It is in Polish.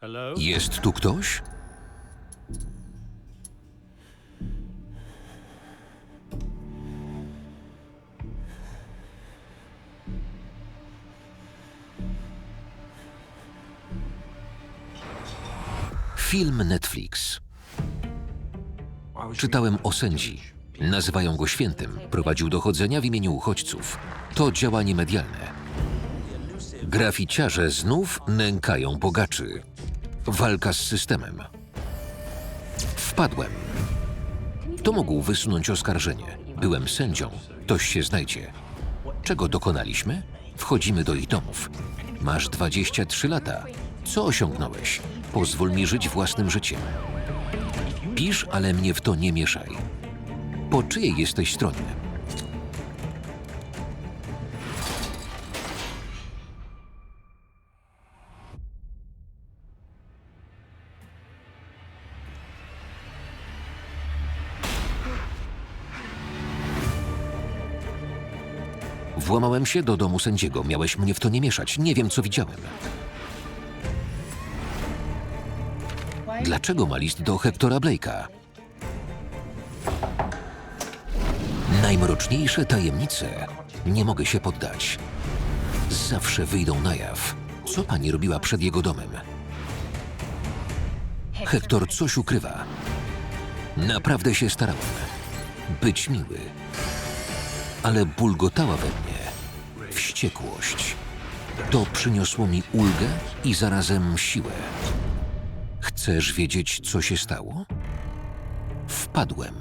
Hello? Jest tu ktoś? Film Netflix. Czytałem o sędzi. Nazywają go świętym. Prowadził dochodzenia w imieniu uchodźców. To działanie medialne. Graficiarze znów nękają bogaczy. Walka z systemem. Wpadłem. To mógł wysunąć oskarżenie. Byłem sędzią. Ktoś się znajdzie. Czego dokonaliśmy? Wchodzimy do ich domów. Masz 23 lata. Co osiągnąłeś? Pozwól mi żyć własnym życiem. Pisz, ale mnie w to nie mieszaj. Po czyjej jesteś stronie? Włamałem się do domu sędziego. Miałeś mnie w to nie mieszać. Nie wiem, co widziałem. Dlaczego ma list do Hektora Blake'a? Najmroczniejsze tajemnice. Nie mogę się poddać. Zawsze wyjdą na jaw. Co pani robiła przed jego domem? Hektor coś ukrywa. Naprawdę się starałem. Być miły. Ale bulgotała we mnie wściekłość. To przyniosło mi ulgę i zarazem siłę. Chcesz wiedzieć, co się stało? Wpadłem.